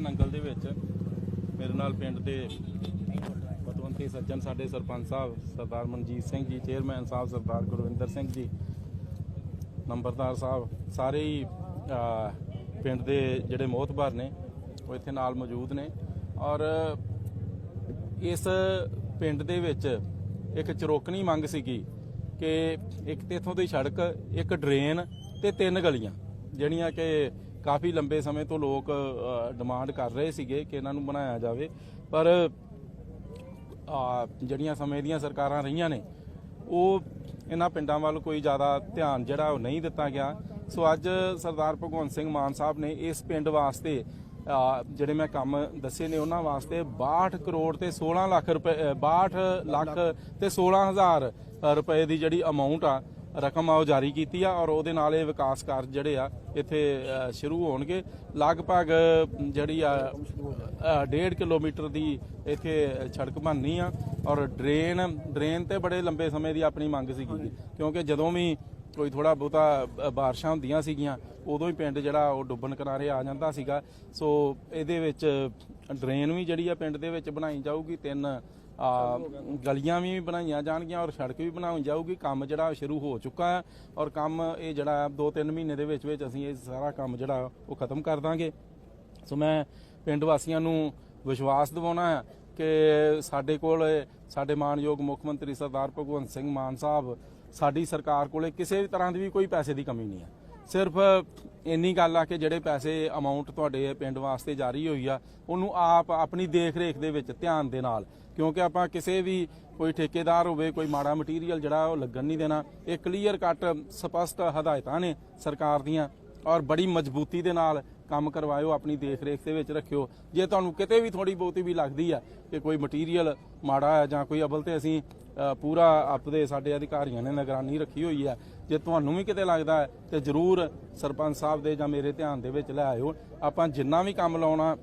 ਨੰਗਲ ਦੇ ਵਿੱਚ ਮੇਰੇ ਨਾਲ ਪਿੰਡ ਦੇ ਪਤਵੰਤੀ ਸੱਜਣ ਸਾਡੇ ਸਰਪੰਚ ਸਾਹਿਬ ਸਰਦਾਰ ਮਨਜੀਤ ਸਿੰਘ ਜੀ ਚੇਅਰਮੈਨ ਸਾਹਿਬ ਸਰਦਾਰ ਗੁਰਵਿੰਦਰ ਸਿੰਘ ਜੀ, ਨੰਬਰਦਾਰ ਸਾਹਿਬ, ਸਾਰੇ ਹੀ ਪਿੰਡ ਦੇ ਜਿਹੜੇ ਮੋਹਤਬਾਰ ਨੇ, ਉਹ ਇੱਥੇ ਨਾਲ ਮੌਜੂਦ ਨੇ ਔਰ ਇਸ ਪਿੰਡ ਦੇ ਵਿੱਚ ਇੱਕ ਚਰੋਕਣੀ ਮੰਗ ਸੀਗੀ ਕਿ ਇੱਕ ਤੇ ਇਥੋਂ ਦੀ ਸੜਕ, ਇੱਕ ਡਰੇਨ ਤੇ ਤਿੰਨ ਗਲੀਆਂ, ਜਿਹੜੀਆਂ ਕਿ ਕਾਫੀ ਲੰਬੇ ਸਮੇਂ ਤੋਂ ਲੋਕ ਡਿਮਾਂਡ ਕਰ ਰਹੇ ਸੀਗੇ ਕਿ ਇਹਨਾਂ ਨੂੰ ਬਣਾਇਆ ਜਾਵੇ। ਪਰ ਜਿਹੜੀਆਂ ਸਮੇਂ ਦੀਆਂ ਸਰਕਾਰਾਂ ਰਹੀਆਂ ਨੇ ਉਹ ਇਹਨਾਂ ਪਿੰਡਾਂ ਵੱਲ ਕੋਈ ਜ਼ਿਆਦਾ ਧਿਆਨ ਜਿਹੜਾ ਉਹ ਨਹੀਂ ਦਿੱਤਾ ਗਿਆ। ਸੋ ਅੱਜ ਸਰਦਾਰ ਭਗਵੰਤ ਸਿੰਘ ਮਾਨ ਸਾਹਿਬ ਨੇ ਇਸ ਪਿੰਡ ਵਾਸਤੇ ਜਿਹੜੇ ਮੈਂ ਕੰਮ ਦੱਸੇ ਨੇ ਉਹਨਾਂ ਵਾਸਤੇ 62 ਕਰੋੜ ਤੇ 16 ਲੱਖ ਰੁਪਏ ਅ, 62 ਲੱਖ ਤੇ 16000 ਰੁਪਏ ਦੀ ਜਿਹੜੀ ਅਮਾਉਂਟ ਆ ਰਕਮ ਆ, ਉਹ ਜਾਰੀ ਕੀਤੀ ਆ ਔਰ ਉਹਦੇ ਨਾਲ ਇਹ ਵਿਕਾਸ ਕਾਰਜ ਜਿਹੜੇ ਆ, ਇੱਥੇ ਸ਼ੁਰੂ ਹੋਣਗੇ। ਲਗਭਗ ਜਿਹੜੀ ਆ 1.5 ਕਿਲੋਮੀਟਰ ਦੀ ਇੱਥੇ ਸੜਕ ਬਣਨੀ ਆ ਔਰ ਡਰੇਨ ਡਰੇਨ ਤੇ ਬੜੇ ਲੰਬੇ ਸਮੇਂ ਦੀ ਆਪਣੀ ਮੰਗ ਸੀਗੀ। ਕਿਉਂਕਿ ਜਦੋਂ ਵੀ ਕੋਈ ਥੋੜਾ ਬਹੁਤਾ ਬਾਰਿਸ਼ਾਂ ਹੁੰਦੀਆਂ ਸੀਗੀਆਂ, ਉਦੋਂ ਹੀ ਪਿੰਡ ਜਿਹੜਾ ਉਹ ਡੁੱਬਣ ਕਿਨਾਰੇ ਆ ਜਾਂਦਾ ਸੀਗਾ। ਸੋ ਇਹਦੇ ਵਿੱਚ ਡਰੇਨ ਵੀ ਜਿਹੜੀ ਆ ਪਿੰਡ ਦੇ ਵਿੱਚ ਬਣਾਈ ਜਾਊਗੀ, ਤਿੰਨ ਆ, ਗਲੀਆਂ ਵੀ ਬਣਾਈਆਂ ਜਾਣਗੀਆਂ ਔਰ ਸੜਕ ਵੀ ਬਣਾਈ ਜਾਊਗੀ। ਕੰਮ ਜਿਹੜਾ ਸ਼ੁਰੂ ਹੋ ਚੁੱਕਾ ਹੈ ਔਰ ਕੰਮ ਇਹ ਜਿਹੜਾ 2-3 ਮਹੀਨੇ ਦੇ ਵਿੱਚ ਵਿੱਚ ਅਸੀਂ ਇਹ ਸਾਰਾ ਕੰਮ ਜਿਹੜਾ ਉਹ ਖਤਮ ਕਰ ਦਾਂਗੇ। ਸੋ ਮੈਂ ਪਿੰਡ ਵਾਸੀਆਂ ਨੂੰ ਵਿਸ਼ਵਾਸ ਦਿਵਾਉਣਾ ਹੈ ਕਿ ਸਾਡੇ ਕੋਲ, ਸਾਡੇ ਮਾਨਯੋਗ ਮੁੱਖ ਮੰਤਰੀ ਸਰਦਾਰ ਭਗਵੰਤ ਸਿੰਘ ਮਾਨ ਸਾਹਿਬ, ਸਾਡੀ ਸਰਕਾਰ ਕੋਲੇ ਕਿਸੇ ਵੀ ਤਰ੍ਹਾਂ ਦੀ ਵੀ ਕੋਈ ਪੈਸੇ ਦੀ ਕਮੀ ਨਹੀਂ ਹੈ। ਸਿਰਫ ਇੰਨੀ ਗੱਲ ਆ ਕਿ ਜਿਹੜੇ ਪੈਸੇ ਅਮਾਉਂਟ ਤੁਹਾਡੇ ਪਿੰਡ ਵਾਸਤੇ ਜਾਰੀ ਹੋਈ ਆ, ਉਹਨੂੰ ਆਪ ਆਪਣੀ ਦੇਖ ਰੇਖ ਦੇ ਵਿੱਚ ਧਿਆਨ ਦੇ ਨਾਲ। ਕਿਉਂਕਿ ਆਪਾਂ ਕਿਸੇ ਵੀ ਕੋਈ ਠੇਕੇਦਾਰ ਹੋਵੇ, ਕੋਈ ਮਾੜਾ ਮਟੀਰੀਅਲ ਜਿਹੜਾ ਉਹ ਲੱਗਣ ਨਹੀਂ ਦੇਣਾ, ਇਹ ਕਲੀਅਰ ਕੱਟ ਸਪਸ਼ਟ ਹਦਾਇਤਾਂ ਨੇ ਸਰਕਾਰ ਦੀਆਂ ਔਰ ਬੜੀ ਮਜ਼ਬੂਤੀ ਦੇ ਨਾਲ ਕੰਮ ਕਰਵਾਇਓ, ਆਪਣੀ ਦੇਖ ਰੇਖ ਦੇ ਵਿੱਚ ਰੱਖਿਓ। ਜੇ ਤੁਹਾਨੂੰ ਕਿਤੇ ਵੀ ਥੋੜੀ ਬਹੁਤੀ ਵੀ ਲੱਗਦੀ ਆ ਕਿ ਕੋਈ ਮਟੀਰੀਅਲ ਮਾੜਾ ਹੈ ਜਾਂ ਕੋਈ ਅਬਲ ਤੇ ਅਸੀਂ ਪੂਰਾ ਆਪਦੇ ਸਾਡੇ ਅਧਿਕਾਰੀਆਂ ਨੇ ਨਿਗਰਾਨੀ ਰੱਖੀ ਹੋਈ ਹੈ। ਜੇ ਤੁਹਾਨੂੰ ਵੀ ਕਿਤੇ ਲੱਗਦਾ ਹੈ, ਤੇ ਜਰੂਰ ਸਰਪੰਚ ਸਾਹਿਬ ਦੇ ਜਾਂ ਮੇਰੇ ਧਿਆਨ ਦੇ ਵਿੱਚ ਲੈ ਆਇਓ। ਆਪਾਂ ਜਿੰਨਾ ਵੀ ਕੰਮ ਲਾਉਣਾ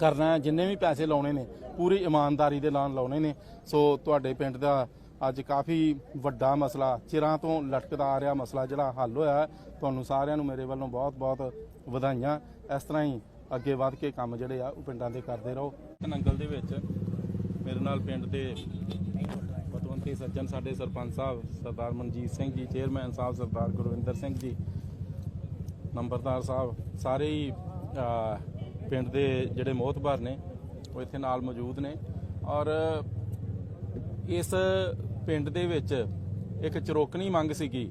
ਕਰਨਾ ਜਿੰਨੇ ਵੀ ਪੈਸੇ ਲਾਉਣੇ ਨੇ, ਪੂਰੀ ਇਮਾਨਦਾਰੀ ਦੇ ਨਾਲ ਲਾਉਣੇ ਨੇ। ਸੋ ਤੁਹਾਡੇ ਪਿੰਡ ਦਾ ਅੱਜ ਕਾਫੀ ਵੱਡਾ ਮਸਲਾ, ਚਿਰਾਂ ਤੋਂ ਲਟਕਦਾ ਆ ਰਿਹਾ ਮਸਲਾ ਜਿਹੜਾ ਹੱਲ ਹੋਇਆ ਤੁਹਾਨੂੰ ਸਾਰਿਆਂ ਨੂੰ ਮੇਰੇ ਵੱਲੋਂ ਬਹੁਤ-ਬਹੁਤ ਵਧਾਈਆਂ। ਇਸ ਤਰ੍ਹਾਂ ਹੀ ਅੱਗੇ ਵਧ ਕੇ ਕੰਮ ਜਿਹੜੇ ਆ, ਉਹ ਪਿੰਡਾਂ ਦੇ ਕਰਦੇ ਰਹੋ। ਨੰਗਲ ਦੇ ਵਿੱਚ ਮੇਰੇ ਨਾਲ ਪਿੰਡ ਦੇ ਪਤਵੰਤੀ ਸੱਜਣ ਸਾਡੇ ਸਰਪੰਚ ਸਾਹਿਬ, ਸਰਦਾਰ ਮਨਜੀਤ ਸਿੰਘ ਜੀ, ਚੇਅਰਮੈਨ ਸਾਹਿਬ, ਸਰਦਾਰ ਗੁਰਵਿੰਦਰ ਸਿੰਘ ਜੀ, ਨੰਬਰਦਾਰ ਸਾਹਿਬ, ਸਾਰੇ ਹੀ ਪਿੰਡ ਦੇ ਜਿਹੜੇ ਮੋਹਤਬਾਰ ਨੇ, ਉਹ ਇੱਥੇ ਨਾਲ ਮੌਜੂਦ ਨੇ। ਔਰ ਇਸ ਪਿੰਡ ਦੇ ਵਿੱਚ ਇੱਕ ਚਰੋਕਣੀ ਮੰਗ ਸੀਗੀ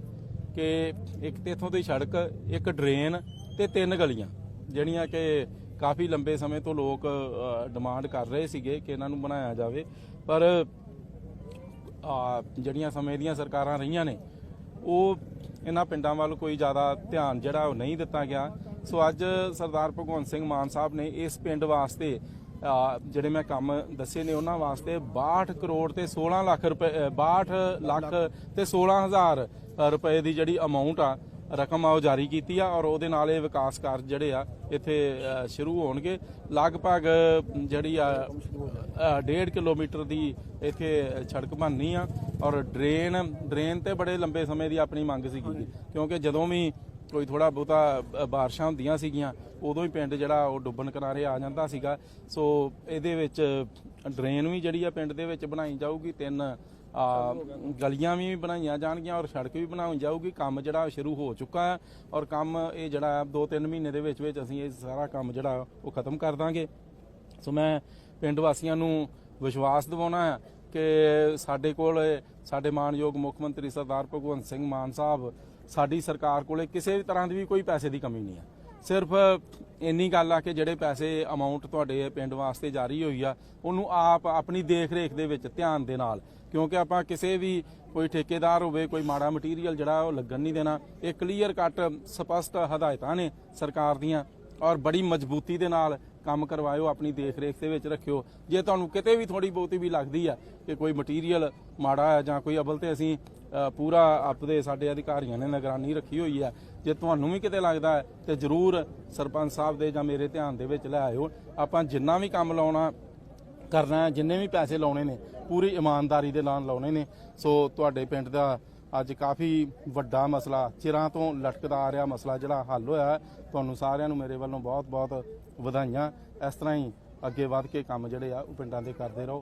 ਕਿ ਇੱਕ ਤੇ ਇਥੋਂ ਦੀ ਸੜਕ, ਇੱਕ ਡਰੇਨ ਤੇ ਤਿੰਨ ਗਲੀਆਂ, ਜਿਹੜੀਆਂ ਕਿ ਕਾਫੀ ਲੰਬੇ ਸਮੇਂ ਤੋਂ ਲੋਕ ਡਿਮਾਂਡ ਕਰ ਰਹੇ ਸੀਗੇ ਕਿ ਇਹਨਾਂ ਨੂੰ ਬਣਾਇਆ ਜਾਵੇ। ਪਰ ਜਿਹੜੀਆਂ ਸਮੇਂ ਦੀਆਂ ਸਰਕਾਰਾਂ ਰਹੀਆਂ ਨੇ ਉਹ ਇਹਨਾਂ ਪਿੰਡਾਂ ਵੱਲ ਕੋਈ ਜ਼ਿਆਦਾ ਧਿਆਨ ਜਿਹੜਾ ਉਹ ਨਹੀਂ ਦਿੱਤਾ ਗਿਆ। ਸੋ ਅੱਜ ਸਰਦਾਰ ਭਗਵੰਤ ਸਿੰਘ ਮਾਨ ਸਾਹਿਬ ਨੇ ਇਸ ਪਿੰਡ ਵਾਸਤੇ ਜਿਹੜੇ ਮੈਂ ਕੰਮ ਦੱਸੇ ਨੇ ਉਹਨਾਂ ਵਾਸਤੇ 62 ਕਰੋੜ ਤੇ 16 ਲੱਖ ਰੁਪਏ ਅ, 62 ਲੱਖ ਤੇ 16000 ਰੁਪਏ ਦੀ ਜਿਹੜੀ ਅਮਾਉਂਟ ਆ ਰਕਮ ਆ ਉਹ ਜਾਰੀ ਕੀਤੀ ਆ ਔਰ ਉਹਦੇ ਨਾਲ ਇਹ ਵਿਕਾਸ ਕਾਰਜ ਜਿਹੜੇ ਆ ਇੱਥੇ ਸ਼ੁਰੂ ਹੋਣਗੇ। ਲਗਭਗ ਜਿਹੜੀ ਆ 1.5 ਕਿਲੋਮੀਟਰ ਦੀ ਇੱਥੇ ਸੜਕ ਬਣਨੀ ਆ ਔਰ ਡਰੇਨ ਡਰੇਨ ਤੇ ਬੜੇ ਲੰਬੇ ਸਮੇਂ ਦੀ ਆਪਣੀ ਮੰਗ ਸੀਗੀ। ਕਿਉਂਕਿ ਜਦੋਂ ਵੀ ਕੋਈ ਥੋੜਾ ਬਹੁਤਾ ਬਾਰਿਸ਼ਾਂ ਹੁੰਦੀਆਂ ਸੀਗੀਆਂ, ਉਦੋਂ ਹੀ ਪਿੰਡ ਜਿਹੜਾ ਉਹ ਡੁੱਬਣ ਕਿਨਾਰੇ ਆ ਜਾਂਦਾ ਸੀਗਾ। ਸੋ ਇਹਦੇ ਵਿੱਚ ਡਰੇਨ ਵੀ ਜਿਹੜੀ ਆ ਪਿੰਡ ਦੇ ਵਿੱਚ ਬਣਾਈ ਜਾਊਗੀ, ਤਿੰਨ ਗਲੀਆਂ ਵੀ ਬਣਾਈਆਂ ਜਾਣਗੀਆਂ ਔਰ ਸੜਕ ਵੀ ਬਣਾਈ ਜਾਊਗੀ। ਕੰਮ ਜਿਹੜਾ ਸ਼ੁਰੂ ਹੋ ਚੁੱਕਾ ਹੈ ਔਰ ਕੰਮ ਇਹ ਜਿਹੜਾ 2-3 ਮਹੀਨੇ ਦੇ ਵਿੱਚ ਵਿੱਚ ਅਸੀਂ ਇਹ ਸਾਰਾ ਕੰਮ ਜਿਹੜਾ ਉਹ ਖਤਮ ਕਰ ਦਾਂਗੇ। ਸੋ ਮੈਂ ਪਿੰਡ ਵਾਸੀਆਂ ਨੂੰ ਵਿਸ਼ਵਾਸ ਦਿਵਾਉਣਾ ਹੈ ਕਿ ਸਾਡੇ ਕੋਲ, ਸਾਡੇ ਮਾਨਯੋਗ ਮੁੱਖ ਮੰਤਰੀ ਸਰਦਾਰ ਭਗਵੰਤ ਸਿੰਘ ਮਾਨ ਸਾਹਿਬ, ਸਾਡੀ ਸਰਕਾਰ ਕੋਲੇ ਕਿਸੇ ਵੀ ਤਰ੍ਹਾਂ ਦੀ ਵੀ ਕੋਈ ਪੈਸੇ ਦੀ ਕਮੀ ਨਹੀਂ ਹੈ। ਸਿਰਫ ਇੰਨੀ ਗੱਲ ਆ ਕਿ ਜਿਹੜੇ ਪੈਸੇ ਅਮਾਉਂਟ ਤੁਹਾਡੇ ਪਿੰਡ ਵਾਸਤੇ ਜਾਰੀ ਹੋਈ ਆ, ਉਹਨੂੰ ਆਪ ਆਪਣੀ ਦੇਖ ਰੇਖ ਦੇ ਵਿੱਚ ਧਿਆਨ ਦੇ ਨਾਲ। ਕਿਉਂਕਿ ਆਪਾਂ ਕਿਸੇ ਵੀ ਕੋਈ ਠੇਕੇਦਾਰ ਹੋਵੇ, ਕੋਈ ਮਾੜਾ ਮਟੀਰੀਅਲ ਜਿਹੜਾ ਉਹ ਲੱਗਣ ਨਹੀਂ ਦੇਣਾ, ਇਹ ਕਲੀਅਰ ਕੱਟ ਸਪਸ਼ਟ ਹਦਾਇਤਾਂ ਨੇ ਸਰਕਾਰ ਦੀਆਂ ਔਰ ਬੜੀ ਮਜ਼ਬੂਤੀ ਦੇ ਨਾਲ ਕੰਮ ਕਰਵਾਇਓ, ਆਪਣੀ ਦੇਖ ਰੇਖ ਦੇ ਵਿੱਚ ਰੱਖਿਓ। ਜੇ ਤੁਹਾਨੂੰ ਕਿਤੇ ਵੀ ਥੋੜੀ ਬਹੁਤੀ ਵੀ ਲੱਗਦੀ ਆ ਕਿ ਕੋਈ ਮਟੀਰੀਅਲ ਮਾੜਾ ਹੈ ਜਾਂ ਕੋਈ ਅਵਲ ਤੇ ਅਸੀਂ ਪੂਰਾ ਆਪਦੇ ਸਾਡੇ ਅਧਿਕਾਰੀਆਂ ਨੇ ਨਿਗਰਾਨੀ ਰੱਖੀ ਹੋਈ ਹੈ ਜੇ ਤੁਹਾਨੂੰ ਵੀ ਕਿਤੇ ਲੱਗਦਾ ਹੈ, ਤੇ ਜਰੂਰ ਸਰਪੰਚ ਸਾਹਿਬ ਦੇ ਜਾਂ ਮੇਰੇ ਧਿਆਨ ਦੇ ਵਿੱਚ ਲੈ ਆਇਓ। ਆਪਾਂ ਜਿੰਨਾ ਵੀ ਕੰਮ ਲਾਉਣਾ, ਕਰਨਾ ਜਿੰਨੇ ਵੀ ਪੈਸੇ ਲਾਉਣੇ ਨੇ, ਪੂਰੀ ਇਮਾਨਦਾਰੀ ਦੇ ਨਾਲ ਲਾਉਣੇ ਨੇ। ਸੋ ਤੁਹਾਡੇ ਪਿੰਡ ਦਾ ਅੱਜ ਕਾਫੀ ਵੱਡਾ ਮਸਲਾ, ਚਿਰਾਂ ਤੋਂ ਲਟਕਦਾ ਆ ਰਿਹਾ ਮਸਲਾ ਜਿਹੜਾ ਹੱਲ ਹੋਇਆ ਤੁਹਾਨੂੰ ਸਾਰਿਆਂ ਨੂੰ ਮੇਰੇ ਵੱਲੋਂ ਬਹੁਤ ਬਹੁਤ ਵਧਾਈਆਂ। ਇਸ ਤਰ੍ਹਾਂ ਹੀ ਅੱਗੇ ਵਧ ਕੇ ਕੰਮ ਜਿਹੜੇ ਆ, ਉਹ ਪਿੰਡਾਂ ਦੇ ਕਰਦੇ ਰਹੋ।